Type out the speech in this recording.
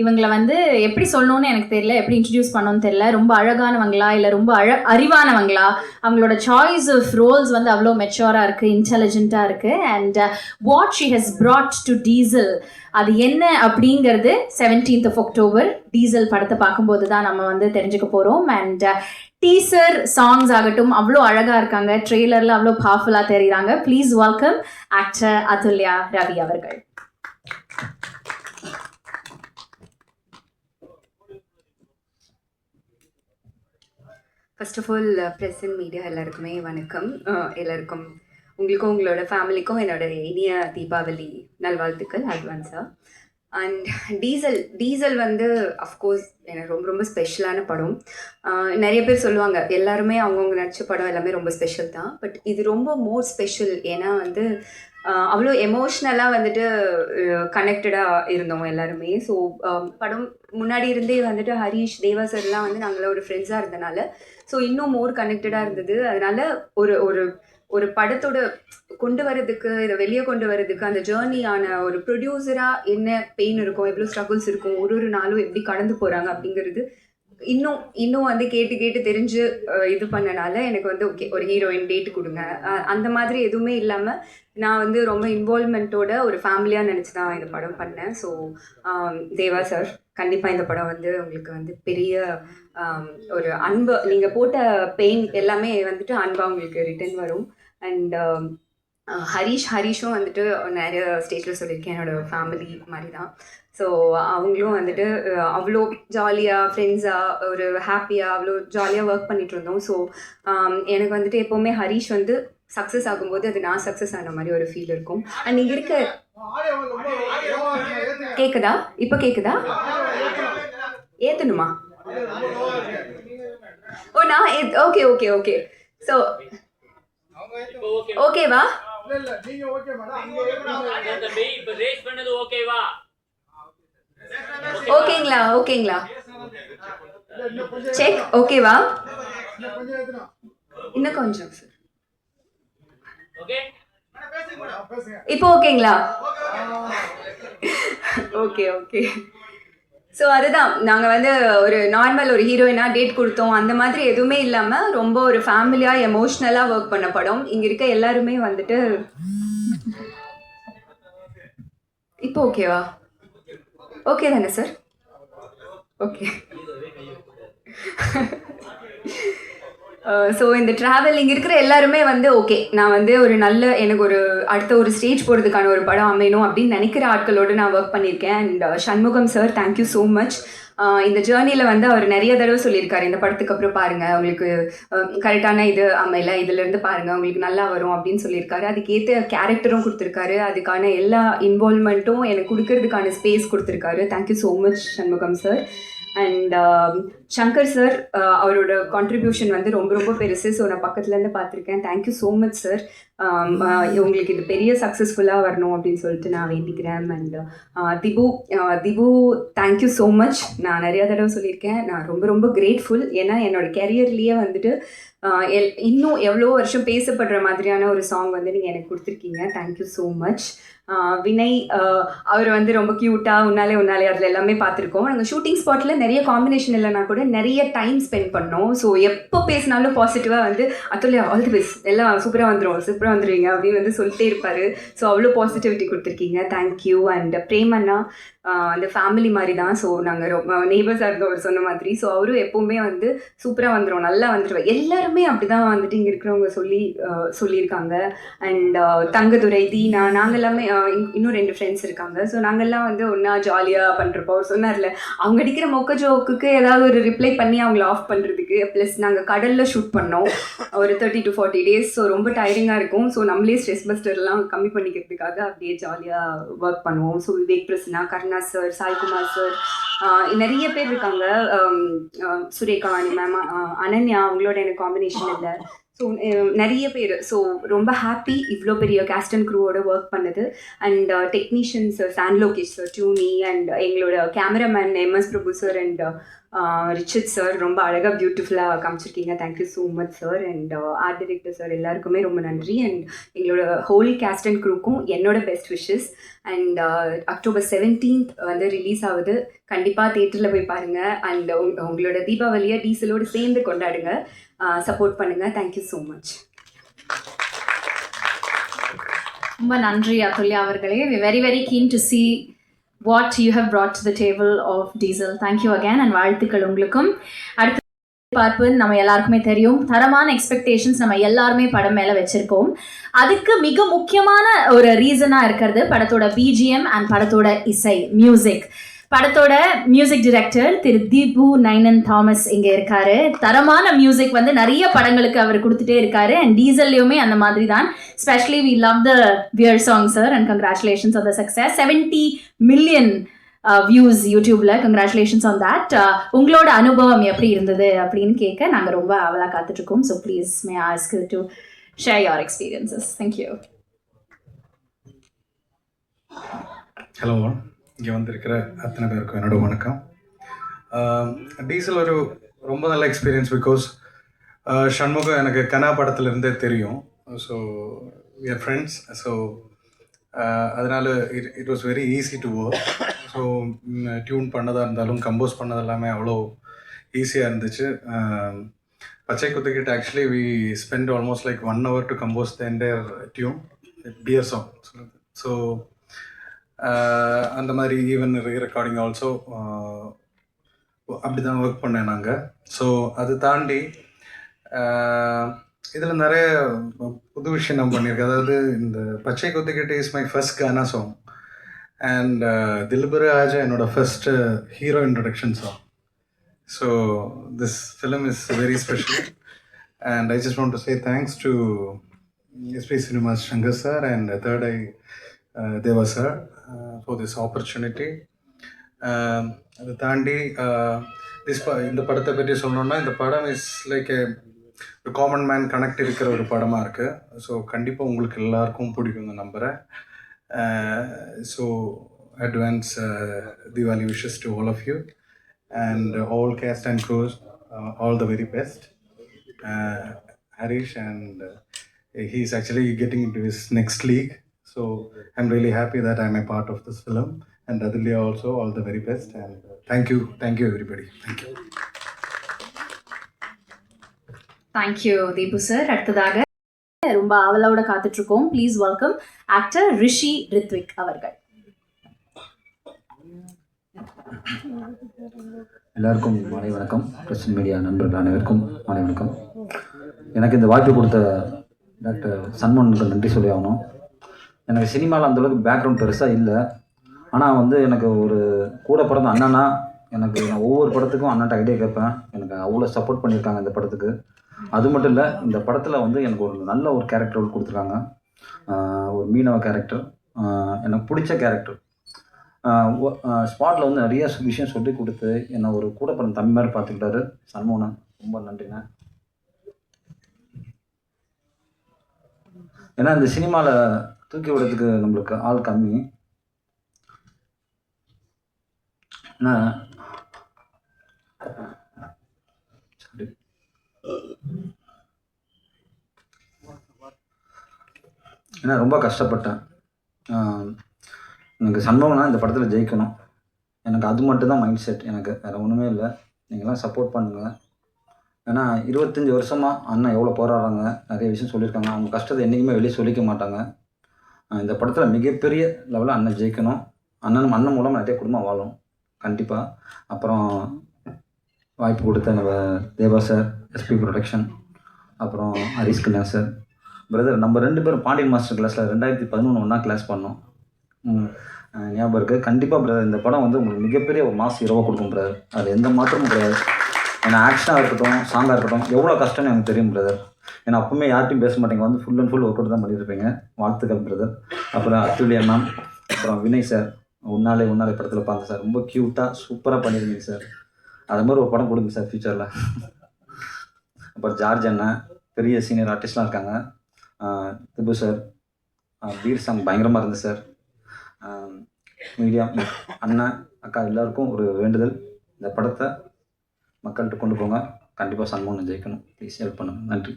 இவங்களை வந்து எப்படி சொல்லணும்னு எனக்கு தெரியல எப்படி இன்ட்ரடியூஸ் பண்ணணும்னு தெரியல. ரொம்ப அழகானவங்களா இல்லை ரொம்ப அழ அறிவானவங்களா? அவங்களோட சாய்ஸ் ஆஃப் ரோல்ஸ் வந்து அவ்வளோ மெச்சோராக இருக்குது இன்டெலிஜென்ட்டாக இருக்குது and what she has brought to Diesel அது என்ன அப்படிங்கிறது செவன்டீன்த் ஆஃப் அக்டோபர் டீசல் படத்தை பார்க்கும்போது தான் நம்ம வந்து தெரிஞ்சுக்க போகிறோம் அண்ட் டீசர் சாங்ஸ் ஆகட்டும் அவ்வளோ அழகாக இருக்காங்க. ட்ரெய்லரில் அவ்வளோ பவர்ஃபுல்லாக தெரியுறாங்க. Please welcome actor Athulya Ravi அவர்கள். First of all press and media எல்லாருக்குமே வணக்கம். Uh, எல்லாருக்கும் உங்களுக்கும் உங்களோட ஃபேமிலிக்கும் என்னோட இனிய தீபாவளி நல்வாழ்த்துக்கள் அட்வான்ஸாக அண்ட் டீசல் டீசல் வந்து அஃப்கோர்ஸ் எனக்கு ரொம்ப ரொம்ப ஸ்பெஷலான படம். நிறைய பேர் சொல்லுவாங்க எல்லாருமே அவங்கவுங்க நடித்த படம் எல்லாமே ரொம்ப ஸ்பெஷல் தான். பட் இது ரொம்ப மோர் ஸ்பெஷல் ஏன்னா வந்து அவ்வளோ எமோஷ்னலாக வந்துட்டு கனெக்டடாக இருந்தோம் எல்லாருமே. ஸோ படம் முன்னாடி இருந்தே வந்துட்டு ஹரீஷ் தேவா சார்லாம் வந்து நாங்களாம் ஒரு ஃப்ரெண்ட்ஸாக இருந்தனால ஸோ இன்னும் மோர் கனெக்டடாக இருந்தது. அதனால ஒரு ஒரு ஒரு படத்தோட கொண்டு வரதுக்கு இதை வெளியே கொண்டு வரதுக்கு அந்த ஜேர்னியான ஒரு ப்ரொடியூசராக என்ன பெயின் இருக்கும் எவ்வளோ ஸ்ட்ரகிள்ஸ் இருக்கும் ஒரு ஒரு நாளும் எப்படி கடந்து போகிறாங்க அப்படிங்கிறது இன்னும் இன்னும் வந்து கேட்டு கேட்டு தெரிஞ்சு இது பண்ணனால எனக்கு வந்து ஓகே ஒரு ஹீரோயின் டேட் கொடுங்க. அந்த மாதிரி எதுவுமே இல்லாமல் நான் வந்து ரொம்ப இன்வால்மெண்ட்டோட ஒரு ஃபேமிலியாக நினச்சி தான் இந்த படம் பண்ணேன். ஸோ தேவா சார் கண்டிப்பாக இந்த படம் வந்து உங்களுக்கு வந்து பெரிய ஒரு அன்பு நீங்கள் போட்ட பெயின் எல்லாமே வந்துட்டு அன்பாக உங்களுக்கு ரிட்டர்ன் வரும். அண்ட் ஹரிஷ் ஹரிஷும் வந்துட்டு நிறைய ஸ்டேஜில் சொல்லியிருக்கேன். என்னோட ஃபேமிலி மாதிரி தான் ஸோ அவங்களும் வந்துட்டு அவ்வளோ ஜாலியாக ஃப்ரெண்ட்ஸாக ஒரு ஹாப்பியாக அவ்வளோ ஜாலியாக ஒர்க் பண்ணிகிட்டு இருந்தோம். ஸோ um, எனக்கு வந்துட்டு எப்போவுமே ஹரிஷ் வந்து சக்ஸஸ் ஆகும்போது அது நான் சக்ஸஸ் ஆன மாதிரி ஒரு ஃபீல் இருக்கும். அண்ட் இங்கே இருக்க கேட்குதா இப்போ கேட்குதா ஏற்றணுமா ஓ நான் ஓகே ஓகே ஓகே ஸோ ஓகேவா? ஓகேங்களா ஓகேங்களா? செக் ஓகேவா? இன்னும் கொஞ்சம் சார் ஓகே இப்போ ஓகேங்களா? Okay okay. ஸோ அதுதான். நாங்கள் வந்து ஒரு நார்மல் ஒரு ஹீரோயினாக டேட் கொடுத்தோம். அந்த மாதிரி எதுவுமே இல்லாமல் ரொம்ப ஒரு ஃபேமிலியாக எமோஷ்னலாக ஒர்க் பண்ண படம். இங்கே இருக்க எல்லாருமே வந்துட்டு இப்போ ஓகேவா ஓகே தானே சார் ஓகே Uh, ஸோ இந்த ட்ராவல் இங்கே இருக்கிற எல்லாருமே வந்து ஓகே நான் வந்து ஒரு நல்ல எனக்கு ஒரு அடுத்த ஒரு ஸ்டேஜ் போகிறதுக்கான ஒரு படம் அமையணும் அப்படின்னு நினைக்கிற ஆட்களோடு நான் ஒர்க் பண்ணியிருக்கேன். And uh, Shanmugam sir thank you so much இந்த ஜேர்னியில் வந்து அவர் நிறைய தடவை சொல்லியிருக்காரு. இந்த படத்துக்கு அப்புறம் பாருங்கள் உங்களுக்கு கரெக்டான uh, இது அமையல இதுலேருந்து பாருங்கள் உங்களுக்கு நல்லா வரும் அப்படின்னு சொல்லியிருக்காரு. அதுக்கேற்ற கேரக்டரும் கொடுத்துருக்காரு. அதுக்கான எல்லா இன்வால்மெண்ட்டும் எனக்கு கொடுக்கறதுக்கான ஸ்பேஸ் கொடுத்துருக்காரு. Thank you so much Shanmugam sir and Shankar sir அவரோட கான்ட்ரிபியூஷன் வந்து ரொம்ப ரொம்ப பெருசு. ஸோ நான் பக்கத்துலேருந்து பார்த்துருக்கேன். தேங்க்யூ ஸோ மச் சார் உங்களுக்கு இது பெரிய சக்ஸஸ்ஃபுல்லாக வரணும் அப்படின்னு சொல்லிட்டு நான் வேண்டிக்கிறேன். And Dhibu Dhibu thank you so much நான் நிறையா தடவை சொல்லியிருக்கேன். நான் ரொம்ப ரொம்ப கிரேட்ஃபுல் ஏன்னா என்னோட கெரியர்லேயே வந்துட்டு எல் இன்னும் எவ்வளோ வருஷம் பேசப்படுற மாதிரியான ஒரு சாங் வந்து நீங்கள் எனக்கு கொடுத்துருக்கீங்க. Thank you so much Vinay அவர் வந்து ரொம்ப க்யூட்டாக உன்னாலே உன்னாலே அதில் எல்லாமே பார்த்துருக்கோம். நாங்கள் ஷூட்டிங் ஸ்பாட்டில் நிறைய காம்பினேஷன் இல்லைனா கூட நிறைய டைம் ஸ்பெண்ட் பண்ணோம். ஸோ எப்போ பேசினாலும் பாசிட்டிவாக வந்து அத்துல்யா ஆல் தி பெஸ்ட் எல்லாம் சூப்பராக வந்துடும் சூப்பராக வந்துடுவீங்க அப்படின்னு வந்து சொல்லிட்டே இருப்பார். ஸோ அவ்வளோ பாசிட்டிவிட்டி கொடுத்துருக்கீங்க. தேங்க்யூ அண்ட் பிரேம் அண்ணா அந்த ஃபேமிலி மாதிரி தான் ஸோ நாங்கள் ரொம்ப நெய்பர்ஸாக இருந்தோம் அவர் சொன்ன மாதிரி. ஸோ அவரும் எப்போவுமே வந்து சூப்பராக வந்துடும் நல்லா வந்துடுவார் எல்லாருமே அப்படி தான் வந்துட்டு இங்கே இருக்கிறவங்க சொல்லி சொல்லியிருக்காங்க. அண்ட் தங்கதுரை தீனா நாங்கள் எல்லாமே இன்- இன்னும் ரெண்டு ஃப்ரெண்ட்ஸ் இருக்காங்க. ஸோ நாங்கள்லாம் வந்து ஒன்றா ஜாலியாக பண்ணுறப்போ அவர் சொன்னார்ல அவங்க அடிக்கிற மொக்க ஜோக்குக்கு ஏதாவது ஒரு ரிப்ளை பண்ணி அவங்கள ஆஃப் பண்ணுறதுக்கு ப்ளஸ் நாங்கள் கடலில் ஷூட் பண்ணோம். ஒரு thirty to forty days so ரொம்ப டயரிங்காக இருக்கும். ஸோ நம்மளே ஸ்ட்ரெஸ் பஸ்டர்லாம் கம்மி பண்ணிக்கிறதுக்காக அப்படியே ஜாலியாக ஒர்க் பண்ணுவோம். So Vivek Prasanna Karna sir Saikumar sir நிறைய பேர் இருக்காங்க. சுரேகா வாணி மேம் அனன்யா அவங்களோட எனக்கு காம்பினேஷன் இல்லை. ஸோ eh, நிறைய பேர். ஸோ ரொம்ப ஹாப்பி இவ்வளோ பெரிய கேஸ்ட் அண்ட் க்ரூவோட ஒர்க் பண்ணது. And technicians Shaan Logesh sir டியூனி and எங்களோட cameraman MS Prabhu sir and Richard sir ரொம்ப அழகாக பியூட்டிஃபுல்லாக காமிச்சிருக்கீங்க. Thank you so much sir and art director sir எல்லாருக்குமே ரொம்ப நன்றி. அண்ட் எங்களோட ஹோல் கேஸ்ட் அண்ட் க்ரூக்கும் என்னோட best wishes and October seventeenth வந்து ரிலீஸ் ஆகுது. கண்டிப்பாக தேட்டரில் போய் பாருங்கள் அண்ட் உங்களோட தீபாவளியை டீசலோடு சேர்ந்து கொண்டாடுங்க. சப்போர்ட் பண்ணுங்கள் தேங்க்யூ ஸோ மச் ரொம்ப நன்றி அதுல்யா அவர்களே. We very very keen to see what you have brought the table of Diesel thank you again and வாழ்த்துக்கள் உங்களுக்கும். அடுத்து பார்ப்பு நம்ம எல்லாருக்குமே தெரியும். தரமான எக்ஸ்பெக்டேஷன்ஸ் நம்ம எல்லாருமே படம் மேலே வச்சிருக்கோம். அதுக்கு மிக முக்கியமான ஒரு ரீசனாக இருக்கிறது படத்தோட பிஜிஎம் அண்ட் படத்தோட இசை மியூசிக் படத்தோட மியூசிக் டிரெக்டர் திரு தீபு நைனன் தாமஸ் இங்கே இருக்காரு. தரமான மியூசிக் வந்து நிறைய படங்களுக்கு அவர் கொடுத்துட்டே இருக்காரு. அண்ட் டீசல்லையுமே அந்த மாதிரி தான் specially we love the wear song sir and congratulations on the success seventy million views யூடியூப்ல கங்க்ராச்சுலேஷன்ஸ் ஆன் தட் உங்களோட அனுபவம் எப்படி இருந்தது அப்படின்னு கேட்க நாங்கள் ரொம்ப அவலாக காத்துட்ருக்கோம். So please may ask to share your experiences thank you hello இங்கே வந்திருக்கிற அத்தனை பேருக்கும் என்னோட வணக்கம். டீசல் ஒரு ரொம்ப நல்ல எக்ஸ்பீரியன்ஸ் பிகாஸ் ஷண்முகம் எனக்கு கனா படத்துலேருந்தே தெரியும். ஸோ விஆர் ஃப்ரெண்ட்ஸ் ஸோ அதனால் it it was very easy to work so tune பண்ணதாக இருந்தாலும் கம்போஸ் பண்ணது எல்லாமே அவ்வளோ ஈஸியாக இருந்துச்சு. Pachai Kuthukitta actually we spend almost like one hour to compose the entire tune beer song so அந்த மாதிரி even recording also அப்படி தான் ஒர்க் பண்ணேன் நாங்கள் ஸோ அது தாண்டி இதில் நிறைய புது விஷயம் நான் பண்ணியிருக்கேன். அதாவது இந்த Pachai Kuthukitta is my first gaana song and Dilburu Aaja என்னோட first hero introduction song so this film is very special and I just want to say thanks to SP cinemas Shankar sir and third eye Deva sir for this opportunity அதை தாண்டி this இந்த படத்தை பற்றி சொல்லணும்னா இந்த படம் is like ஒரு common man connect இருக்கிற ஒரு படமாக இருக்குது ஸோ கண்டிப்பாக உங்களுக்கு எல்லாருக்கும் பிடிக்குங்க நம்புகிறேன் so advance Deepavali wishes to all of you and all cast and crews all the very best Harish and he actually getting getting to his next league So I'm really happy that I'm a part of this film. And Adilya also, all the very best. And uh, thank you, thank you everybody. Thank you. Thank you Deepu sir அடுத்ததாக ரொம்ப ஆவலோட காத்துட்ருக்கோம் please welcome actor Rishi Rithvik அவர்கள் எல்லாருக்கும் மாலை வணக்கம் Prasan media நண்பர்கள் அனைவருக்கும் மாலை வணக்கம் எனக்கு இந்த வாய்ப்பு கொடுத்த டாக்டர் சன்மோகனுக்கு நன்றி சொல்லி ஆகணும் எனக்கு சினிமாவில் அந்தளவுக்கு பேக்ரவுண்ட் பெருசாக இல்லை. ஆனால் வந்து எனக்கு ஒரு கூட பிறந்த அண்ணனா எனக்கு நான் ஒவ்வொரு படத்துக்கும் அண்ணன்ட்ட ஐடியா கேட்பேன். எனக்கு அவ்வளோ சப்போர்ட் பண்ணியிருக்காங்க இந்த படத்துக்கு. அது மட்டும் இல்லை இந்த படத்தில் வந்து எனக்கு ஒரு நல்ல ஒரு கேரக்டர் ரோல் கொடுத்துருக்காங்க. ஒரு மீனவ கேரக்டர் எனக்கு பிடிச்ச கேரக்டர் ஸ்பாட்டில் வந்து நிறைய விஷயம் சொல்லி கொடுத்து என்னை ஒரு கூட பிறந்த தம்பி மாதிரி பார்த்துக்கிட்டாரு. சண்முகன் ரொம்ப நன்றிண்ணே. ஏன்னா இந்த சினிமாவில் தூக்கி விடுறதுக்கு நம்மளுக்கு ஆள் கம்மி. ஏன்னா சரி. ஏன்னா ரொம்ப கஷ்டப்பட்டேன். எனக்கு சம்பவம்னா இந்த படத்தில் ஜெயிக்கணும். எனக்கு அது மட்டும்தான் மைண்ட் செட் எனக்கு வேறு ஒன்றுமே இல்லை. நீங்களாம் சப்போர்ட் பண்ணுங்கள் ஏன்னா இருபத்தஞ்சி வருஷமாக அண்ணன் எவ்வளோ போராடுறாங்க நிறைய விஷயம் சொல்லியிருக்காங்க. அவங்க கஷ்டத்தை என்றைக்குமே வெளியே சொல்லிக்க மாட்டாங்க. இந்த படத்தில் மிகப்பெரிய லெவலில் அண்ணன் ஜெயிக்கணும். அண்ணன் அண்ணன் மூலம் நிறைய குடும்பம் வாழும். கண்டிப்பாக அப்புறம் வாய்ப்பு கொடுத்த நம்ம தேவா சார் எஸ்பி ப்ரொடக்ஷன் அப்புறம் ஹரிஷ் கல்யாண் சார் பிரதர் நம்ம ரெண்டு பேரும் பாண்டியன் மாஸ்டர் கிளாஸில் ரெண்டாயிரத்தி பதினொன்று ஒன்றா கிளாஸ் பண்ணோம். ஞாபகம் இருக்குது கண்டிப்பாக பிரதர் இந்த படம் வந்து உங்களுக்கு மிகப்பெரிய ஒரு மாஸ் இரவாக கொடுக்கும் பிரதர் அது எந்த மாற்றமும் கிடையாது. ஏன்னா ஆக்ஷனாக இருக்கட்டும் சாங்காக இருக்கட்டும் எவ்வளோ கஷ்டம்னு எனக்கு தெரியும் பிரதர் ஏன்னா அப்பவுமே யார்ட்டையும் பேச மாட்டேங்க. வந்து full and full work out தான் பண்ணியிருப்பீங்க வாழ்த்துக்கள் பிரதர் அப்புறம் அத்துலியா மேம் அப்புறம் வினய் சார் உன்னாலே உன்னாலே படத்தில் பார்த்தேன் சார் ரொம்ப க்யூட்டாக சூப்பராக பண்ணியிருந்தீங்க சார் அது மாதிரி ஒரு படம் கொடுங்க சார் ஃப்யூச்சரில் அப்புறம் ஜார்ஜ் அண்ணன் பெரிய சீனியர் ஆர்டிஸ்ட்லாம் இருக்காங்க. திபு சார் வீர் சாங் பயங்கரமாக இருந்தது சார் மீடியா அண்ணன் அக்கா எல்லாருக்கும் ஒரு வேண்டுதல். இந்த படத்தை மக்கள்கிட்ட கொண்டு போங்க. கண்டிப்பாக சண்முகனை ஜெயிக்கணும். ப்ளீஸ் ஹெல்ப் பண்ணுங்கள் நன்றி.